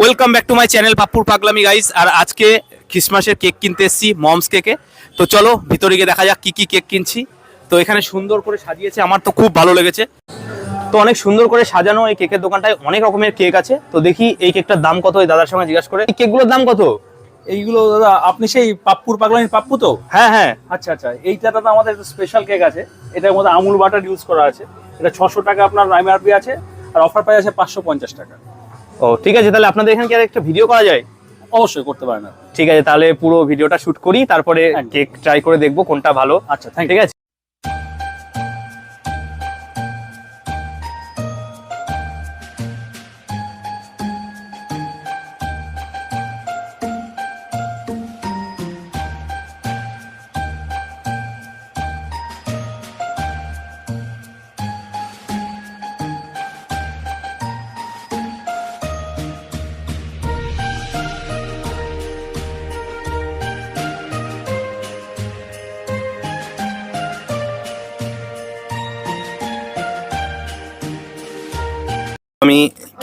Welcome back to my channel পাপ্পুর পাগলামি guys আর আজকে ক্রিসমাসের কেক কিনতে এসেছি মমস কেকে তো চলো ভিতরে গিয়ে দেখা যাক কি কি কেক কিনছি। তো এখানে সুন্দর করে সাজিয়েছে আমার তো খুব ভালো লেগেছে। তো অনেক সুন্দর করে সাজানো এই কেকের দোকানটায় অনেক রকমের কেক আছে। তো দেখি এই কেকটার দাম কত ওই দাদার সঙ্গে জিজ্ঞাসা করে। এই কেকগুলোর দাম কত? এইগুলো দাদা আপনি সেই পাপ্পুর পাগলামির পাপ্পু তো? হ্যাঁ হ্যাঁ। আচ্ছা আচ্ছা। এইটা দাদা আমাদের একটা স্পেশাল কেক আছে। এটার মধ্যে আমুল বাটার ইউজ করা আছে। এটা ছশো টাকা আপনার এমআরপি আছে আর অফার প্রাইস আছে পাঁচশো পঞ্চাশ টাকা। ও ঠিক আছে তাহলে আপনাদের এখানে কি আর একটা ভিডিও করা যায়? অবশ্যই করতে পারেন। ঠিক আছে তাহলে পুরো ভিডিওটা শুট করি তারপরে কেক ট্রাই করে দেখব কোনটা ভালো। আচ্ছা থ্যাংক ঠিক আছে?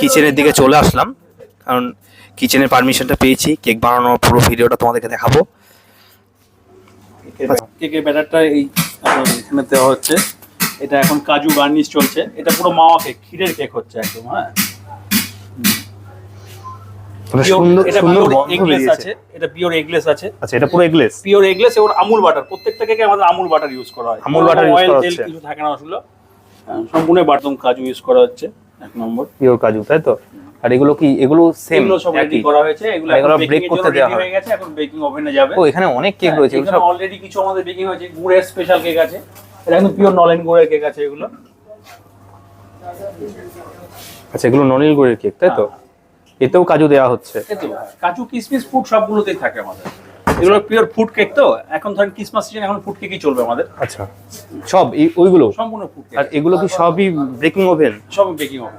কিচেনের দিকে চলে আসলাম। কারণ কিচেনের পারমিশনটা পেয়েছি। কেক বানানোর পুরো ভিডিওটা তোমাদেরকে দেখাবো। কেকের ব্যাটারটা এই এখানে দেওয়া হচ্ছে। এটা এখন কাজু গার্নিশ চলছে। এটা পুরো মাওয়া কেক ক্ষীরের কেক হচ্ছে একদম হ্যাঁ? তবে এটা পিওর এগলেস আছে। এটা পিওর এগলেস আছে। আচ্ছা এটা পুরো এগলেস পিওর এগলেস এবং আমুল বাটার প্রত্যেকটা কেকে আমাদের আমুল বাটার ইউজ করা হয়। আমুল করা হচ্ছে। কিছু থাকে না আসলে। সম্পূর্ণ বাটম কাজু ইউজ করা হচ্ছে। এক নম্বর। পিওর কাজু তাই তো? আর এগুলো কি এগুলো সেম এগুলো সব রেডি করা হয়েছে এগুলো এগুলো বেকিং করতে দেওয়া হয়। হয়ে গেছে এখন বেকিং ওভেনে যাবে। ও এখানে অনেক কেক রয়েছে এগুলো অলরেডি কিছু আমাদের বেকিং হয়েছে গুড়ের স্পেশাল কেক আছে। এটা একদম পিওর নলেন গুড়ের কেক আছে এগুলো। আচ্ছা এগুলো ননিল গুড়ের কেক তাই তো? এতেও কাজু দেওয়া হচ্ছে। কাজু কিশমিশ ফুড সবগুলোতেই থাকে আমাদের। এগুলো পিওর ফুড কেক তো? এখন ধরেন ক্রিসমাস সিজন এখন ফুড কেকই চলবে আমাদের। আচ্ছা। সব ওইগুলো? সম্পূর্ণ ফুড আর এগুলো কি সবই ব্রেকিং ওভেন সব বেকিং হবে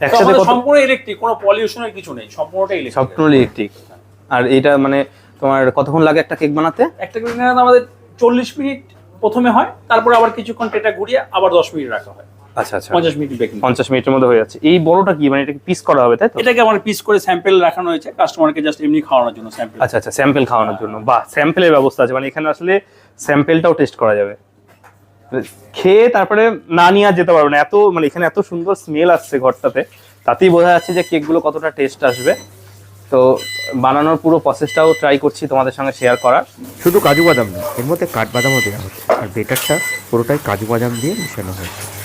একসাথে সম্পূর্ণ ইলেকট্রিক কোনো পলিউশনের কিছু নেই সম্পূর্ণটা ইলেকট্রিক সবগুলো ইলেকট্রিক আর এটা মানে তোমার কতক্ষণ লাগে একটা কেক বানাতে? একটা কেক বানাতে আমাদের চল্লিশ মিনিট প্রথমে হয় তারপর আবার কিছুক্ষণ টেটা ঘুরিয়ে আবার দশ মিনিট রাখা হয়। আচ্ছা আচ্ছা। পঞ্চাশ মিনিট বেকিং পঞ্চাশ মিনিটের মধ্যে হয়ে যাচ্ছে। এই বড়টা কি? মানে এটা পিস করা হবে তাই তো? এটাকে আমার পিস করে স্যাম্পল রাখানো হয়েছে। কাস্টমারকে জাস্ট এমনি খাওয়ানোর জন্য স্যাম্পল আচ্ছা আচ্ছা স্যাম্পল খাওয়ানোর জন্য। বাহ স্যাম্পলের ব্যবস্থা আছে। মানে এখানে আসলে স্যাম্পলটাও টেস্ট করা যাবে। খেয়ে তারপরে না নিয়ে আর যেতে পারবে না। এত মানে এখানে এত সুন্দর স্মেল আসছে ঘরটাতে। তাতেই বোঝা যাচ্ছে যে কেকগুলো কতটা টেস্ট আসবে। তো বানানোর পুরো প্রসেসটাও ট্রাই করছি তোমাদের সঙ্গে শেয়ার করার। শুধু কাজু বাদাম না এর মধ্যে কাঠবাদামও দেওয়া হচ্ছে আর বেটারটা পুরোটাই কাজু বাদাম দিয়ে মিশানো হয়েছে।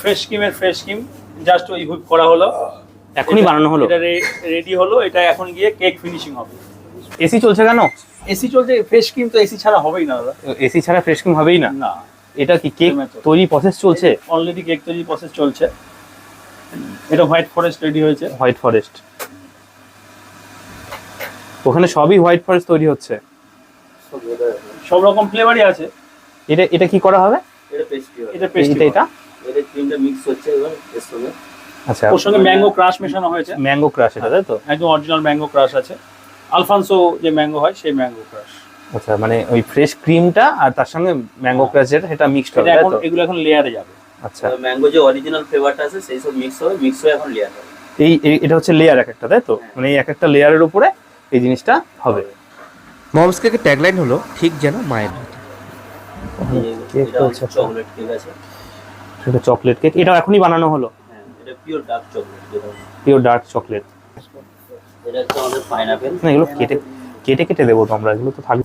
ফ্রেশ ক্রিমের ফ্রেশ ক্রিম জাস্ট ওই হুইপ করা হলো। এখনই বানানো হলো? এটা রেডি হলো এটা এখন গিয়ে কেক ফিনিশিং হবে। এসি চলছে কেন? এসি চলছে ফ্রেশ ক্রিম তো এসি ছাড়া হবেই না দাদা। এসি ছাড়া ফ্রেশ ক্রিম হবেই না? না। এটা কি কেক তৈরি প্রসেস চলছে? অলরেডি কেক তৈরি প্রসেস চলছে। এটা হোয়াইট ফরেস্ট রেডি হয়েছে। হোয়াইট ফরেস্ট ওখানে সবই হোয়াইট ফরেস্ট তৈরি হচ্ছে। সব রকম ফ্লেভারই আছে। এটা এটা কি করা হবে? এটা পেস্ট্রি এটা পেস্ট্রি এটা? এটা এটা ক্রিমটা মিক্স হচ্ছে এবার এর সঙ্গে। আচ্ছা ওর সঙ্গে ম্যাঙ্গো ক্রাশ মেশানো হয়েছে। ম্যাঙ্গো ক্রাশ এটা তাই তো? একদম অরিজিনাল ম্যাঙ্গো ক্রাশ আছে। আলফানসো যে ম্যাঙ্গো হয় সেই ম্যাঙ্গো ক্রাশ আচ্ছা মানে ওই ফ্রেশ ক্রিমটা আর তার সঙ্গে ম্যাঙ্গো ক্রাশ যেটা সেটা মিক্সড হবে এখন এগুলো এখন লেয়ারে যাবে। আচ্ছা। ম্যাঙ্গো যে অরিজিনাল ফ্লেভারটা আছে সেই সব মিক্স হবে মিক্স হয়ে এখন লেয়ার হবে। এই এটা হচ্ছে লেয়ার এক একটা তাই তো? মানে এই এক একটা লেয়ারের উপরে এই জিনিসটা হবে। মমস কেকের ট্যাগলাইন হলো ঠিক যেন মায়ের কেক চকলেট কেক আছে। এটা চকলেট কেক এটা এখনই বানানো হলো। হ্যাঁ এটা pure dark chocolate pure dark chocolate এটা হচ্ছে আমাদের পাইনাপেল না এগুলো কেটে কেটে কেটে দেবো তো আমরা এগুলো তো থাকবে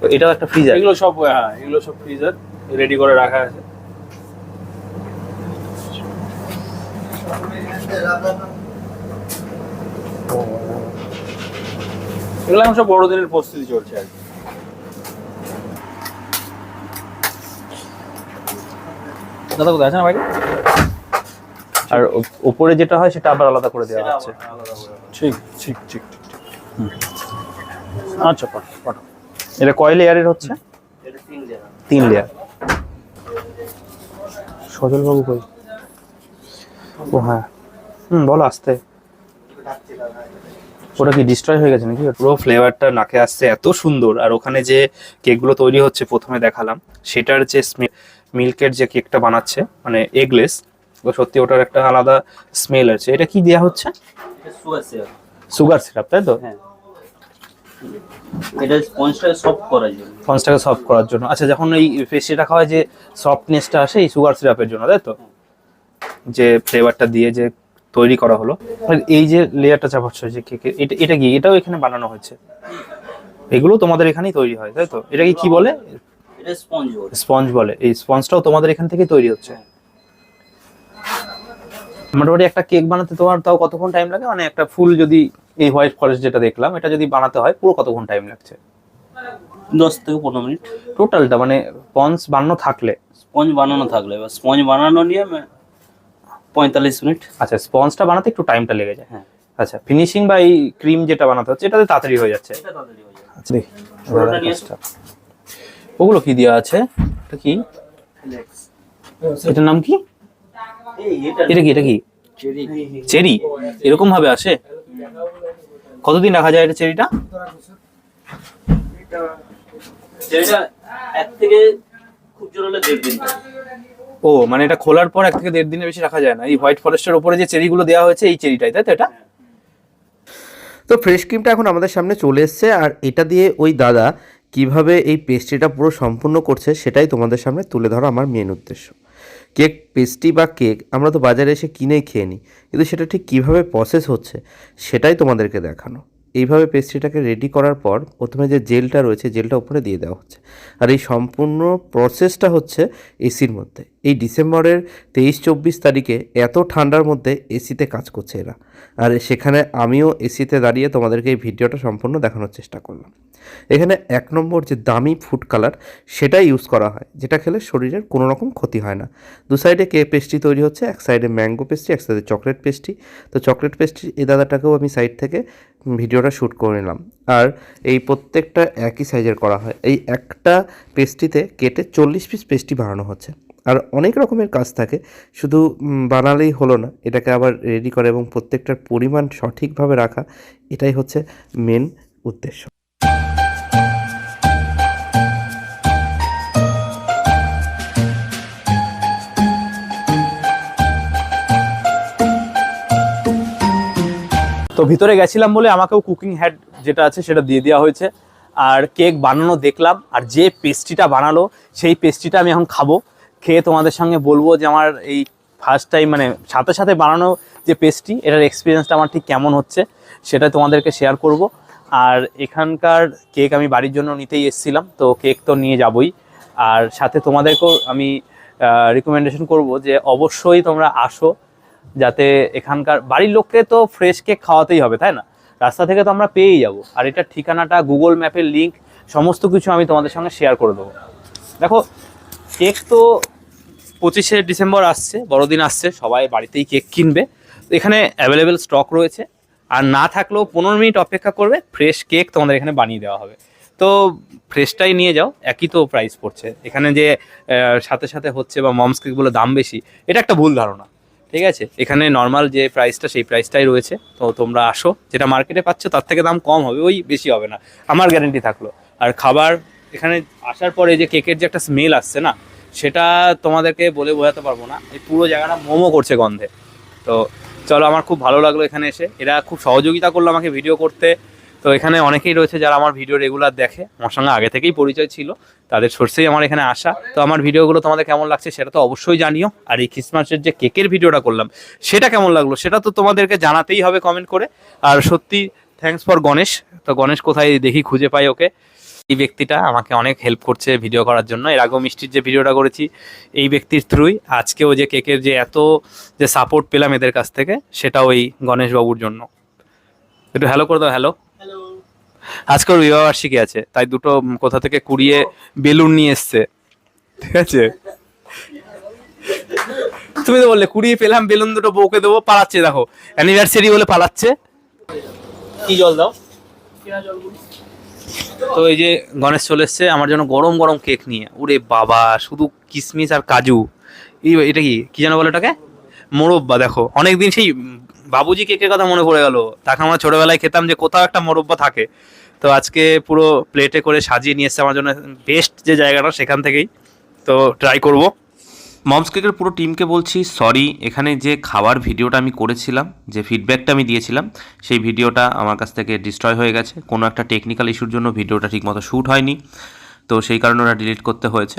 তো এটাও একটা ফ্রিজার এগুলো সব হ্যাঁ এগুলো সব ফ্রিজার রেডি করে রাখা আছে। এগুলো এখন সব বড়দিনের প্রস্তুতি চলছে আর কি। দাদা কোথায় আছে না ভাই আর ওপরে যেটা হয় সেটা আবার আলাদা করে দেওয়া হচ্ছে। ঠিক ঠিক ঠিক ঠিক। আচ্ছা পাঠা পাঠা এটা কয় লেয়ারের হচ্ছে? এটা তিন লেয়ার। তিন লেয়ার সজল বাবু কই? ও হ্যাঁ। হুম বলো আসতে। ওটা কি ডিস্ট্রয় হয়ে গেছে নাকি? পুরো ফ্লেভারটা নাকে আসছে এত সুন্দর। আর ওখানে যে কেকগুলো তৈরি হচ্ছে প্রথমে দেখালাম সেটার যে মিল্কের যে কেকটা বানাচ্ছে মানে এগলেস সত্যি ওটার একটা আলাদা স্মেল আছে। এটা কি দেওয়া হচ্ছে? সুগার সিরাপ সুগার সিরাপ তাই তো? হ্যাঁ। এটা স্পঞ্জটাকে সফট করার জন্য। স্পঞ্জটাকে সফট করার জন্য। আচ্ছা যখন এই পেস্ট্রিটা খাওয়া যে সফটনেসটা আসে এই সুগার সিরাপের জন্য তাই তো? যে ফ্লেভারটা দিয়ে যে তৈরি করা হলো। এই যে লেয়ারটা চাপাচ্ছ যে এটা এটা কি? এটাও এখানে বানানো হয়েছে? এগুলো তোমাদের এখানেই তৈরি হয় তাই তো? এটা কি কি বলে? এটা স্পঞ্জ বলে। স্পঞ্জ বলে। এই স্পঞ্জটাও তোমাদের এখান থেকে তৈরি হচ্ছে। মোটামুটি একটা কেক বানাতে তোমার তাও কতক্ষণ টাইম লাগে? মানে একটা ফুল যদি এই হোয়াইট ফরেস্ট যেটা দেখলাম এটা যদি বানাতে হয় পুরো কতক্ষণ টাইম লাগছে? দশ থেকে পনেরো মিনিট। টোটালটা মানে পঞ্চ বানানো থাকলে? স্পঞ্জ বানানো থাকলে। এবার স্পঞ্জ বানানো নিয়ে পঁয়তাল্লিশ মিনিট। আচ্ছা স্পঞ্জটা বানাতে একটু টাইমটা লেগে যায়। হ্যাঁ। আচ্ছা ফিনিশিং বা এই ক্রিম যেটা বানাতে হচ্ছে এটাতে তাড়াতাড়ি হয়ে যাচ্ছে। হয়ে আচ্ছা দেখি ছোটটা নিয়ে এসো। ওগুলো কি দেওয়া আছে? এটা কি? এটার নাম কি? এটা কি এটা কি? চেরি। চেরি এরকম ভাবে আসে? কতদিন রাখা যায় এটা চেরিটা। ও মানে এটা খোলার পর এক থেকে দেড় দিনের বেশি রাখা যায় না। এই হোয়াইট ফরেস্টের উপরে যে চেরিগুলো দেওয়া হয়েছে এই চেরিটাই তাই তো এটা? তো ফ্রেশ ক্রিমটা এখন আমাদের সামনে চলে এসছে আর এটা দিয়ে ওই দাদা কীভাবে এই পেস্ট্রিটা পুরো সম্পূর্ণ করছে সেটাই তোমাদের সামনে তুলে ধরা আমার মেন উদ্দেশ্য। কেক পেস্ট্রি বা কেক আমরা তো বাজারে এসে কিনেই খেয়ে নিই, কিন্তু সেটা ঠিক কীভাবে প্রসেস হচ্ছে সেটাই তোমাদেরকে দেখানো। এইভাবে পেস্ট্রিটাকে রেডি করার পর প্রথমে যে জেলটা রয়েছে, জেলটা উপরে দিয়ে দেওয়া হচ্ছে। আর এই সম্পূর্ণ প্রসেসটা হচ্ছে এসির মধ্যে। এই ডিসেম্বরের তেইশ চব্বিশ তারিখে এত ঠান্ডার মধ্যে এসিতে কাজ করছে এরা। আর সেখানে আমিও এসিতে দাঁড়িয়ে তোমাদেরকে এই ভিডিওটা সম্পূর্ণ দেখানোর চেষ্টা করলাম। এখানে এক নম্বর যে দামি ফুড কালার সেটাই ইউজ করা হয়, যেটা খেলে শরীরের কোনো রকম ক্ষতি হয় না। দু সাইডে কে পেস্ট্রি তৈরি হচ্ছে, এক সাইডে ম্যাঙ্গো পেস্ট্রি, এক সাইডে চকলেট পেস্ট্রি। তো চকলেট পেস্ট্রি, এই দাদাটাকেও আমি সাইড থেকে ভিডিওটা শ্যুট করে নিলাম। আর এই প্রত্যেকটা একই সাইজের করা হয়। এই একটা পেস্ট্রিতে কেটে চল্লিশ পিস পেস্ট্রি বানানো হচ্ছে। আর অনেক রকমের কাজ থাকে। শুধু বানালেই হলো না। এটাকে আবার রেডি করা এবং প্রত্যেকটার পরিমাণ সঠিকভাবে রাখা, এটাই হচ্ছে মেন উদ্দেশ্য। তো ভিতরে গেছিলাম বলে আমাকেও কুকিং হ্যাড যেটা আছে সেটা দিয়ে দেওয়া হয়েছে। আর কেক বানানো দেখলাম, আর যে পেস্ট্রিটা বানালো, সেই পেস্ট্রিটা আমি এখন খাব। খেয়ে তোমাদের সঙ্গে বলব যে আমার এই ফার্স্ট টাইম মানে সাথে সাথে বানানো যে পেস্ট্রি এটার এক্সপিরিয়েন্সটা আমার ঠিক কেমন হচ্ছে সেটা তোমাদেরকে শেয়ার করব। আর এখানকার কেক আমি বাড়ির জন্য নিতেই এসেছিলাম, তো কেক তো নিয়ে যাবই। আর সাথে তোমাদেরকেও আমি রিকমেন্ডেশন করব যে অবশ্যই তোমরা আসো। যাতে এখানকার বাড়ির লোককে তো ফ্রেশ কেক খাওয়াতেই হবে, তাই না? রাস্তা থেকে তো আমরা পেয়েই যাব। আর এটার ঠিকানাটা গুগল ম্যাপের লিংক সমস্ত কিছু আমি তোমাদের সঙ্গে শেয়ার করে দেবো। দেখো কেক তো পঁচিশে ডিসেম্বর আসছে, বড়দিন আসছে, সবাই বাড়িতেই কেক কিনবে। এখানে অ্যাভেলেবেল স্টক রয়েছে। আর না থাকলেও পনেরো মিনিট অপেক্ষা করবে ফ্রেশ কেক তোমাদের এখানে বানিয়ে দেওয়া হবে। তো ফ্রেশটাই নিয়ে যাও, একই তো প্রাইস পড়ছে। এখানে যে সাথে সাথে হচ্ছে বা মমস কেকগুলো দাম বেশি, এটা একটা ভুল ধারণা। ঠিক আছে? এখানে নর্মাল যে প্রাইসটা সেই প্রাইসটাই রয়েছে। তো তোমরা আসো, যেটা মার্কেটে পাচ্ছ, তার থেকে দাম কম হবে, ওই বেশি হবে না। আমার গ্যারেন্টি থাকল। আর খাবার, এখানে আসার পরে যে কেকের যে একটা স্মেল আসছে না, সেটা তোমাদেরকে বলে বোঝাতে পারব না। এই পুরো জায়গাটা মোমো করছে গন্ধে। তো চলো, আমার খুব ভালো লাগল এখানে এসে। এরা খুব সহযোগিতা করল আমাকে ভিডিও করতে। তো এখানে অনেকেই রয়েছে যারা আমার ভিডিও রেগুলার দেখে, আমার সঙ্গে আগে থেকেই পরিচয় ছিল, তাদের সোর্সেই আমার এখানে আসা। তো আমার ভিডিওগুলো তোমাদের কেমন লাগছে সেটা তো অবশ্যই জানিও। আর এই খ্রিসমাসের যে কেকের ভিডিওটা করলাম, সেটা কেমন লাগল সেটা তো তোমাদেরকে জানাতেই হবে কমেন্ট করে। আর সত্যি থ্যাঙ্কস ফর গণেশ। তো গণেশ কোথায় দেখি খুঁজে পাই ওকে। এই ব্যক্তিটা আমাকে অনেক হেল্প করছে ভিডিও করার জন্য। এর আগেও মিষ্টির যে ভিডিওটা করেছি, এই ব্যক্তির থ্রুই আজকেও যে কেকের যে এত যে সাপোর্ট পেলাম এদের কাছ থেকে সেটা ওই গণেশবাবুর জন্য। একটু হ্যালো করে দাও হ্যালো আজকে ওর বিবাহবার্ষিকী আছে তাই দুটো কোথা থেকে কুড়িয়ে বেলুন নিয়ে এসছে। ঠিক আছে? তুমি তো বললে কুড়িয়ে পেলাম বেলুন দুটো বউকে দেবো পালাচ্ছে দেখো। অ্যানিভার্সারি বলে পালাচ্ছে। কি জল দাও? তো এই যে গণেশ চলে এসছে আমার জন্য গরম গরম কেক নিয়ে। ওরে বাবা শুধু কিশমিশ আর কাজু। এই এটা কি? কি যেন বলে এটাকে মোরব্বা দেখো। অনেকদিন সেই বাবুজি কেকের কথা মনে পড়ে গেল। তাকে আমরা ছোটবেলায় খেতাম যে কোথাও একটা মোরব্বা থাকে। তো আজকে পুরো প্লেটে করে সাজিয়ে নিয়ে এসছে আমার জন্য বেস্ট যে জায়গাটা সেখান থেকেই। তো ট্রাই করব। মমস কেকের পুরো টিমকে বলছি সরি এখানে যে খাওয়ার ভিডিওটা আমি করেছিলাম, যে ফিডব্যাকটা আমি দিয়েছিলাম, সেই ভিডিওটা আমার কাছ থেকে ডিস্ট্রয় হয়ে গেছে। কোনো একটা টেকনিক্যাল ইস্যুর জন্য ভিডিওটা ঠিকমতো শ্যুট হয়নি। তো সেই কারণে ওরা ডিলিট করতে হয়েছে।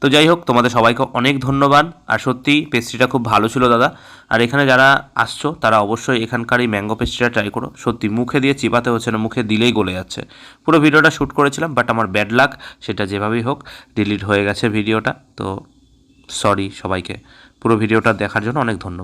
তো যাই হোক, তোমাদের সবাইকে অনেক ধন্যবাদ। আর সত্যি পেস্ট্রিটা খুব ভালো ছিল দাদা। আর এখানে যারা আসছো, তারা অবশ্যই এখানকার এই ম্যাঙ্গো পেস্ট্রিটা ট্রাই করো। সত্যি, মুখে দিয়ে চিপাতে হচ্ছে না, মুখে দিলেই গলে যাচ্ছে। পুরো ভিডিওটা শ্যুট করেছিলাম বাট আমার ব্যাড লাক সেটা যেভাবেই হোক ডিলিট হয়ে গেছে ভিডিওটা। তো সরি সবাইকে। পুরো ভিডিওটা দেখার জন্য অনেক ধন্যবাদ।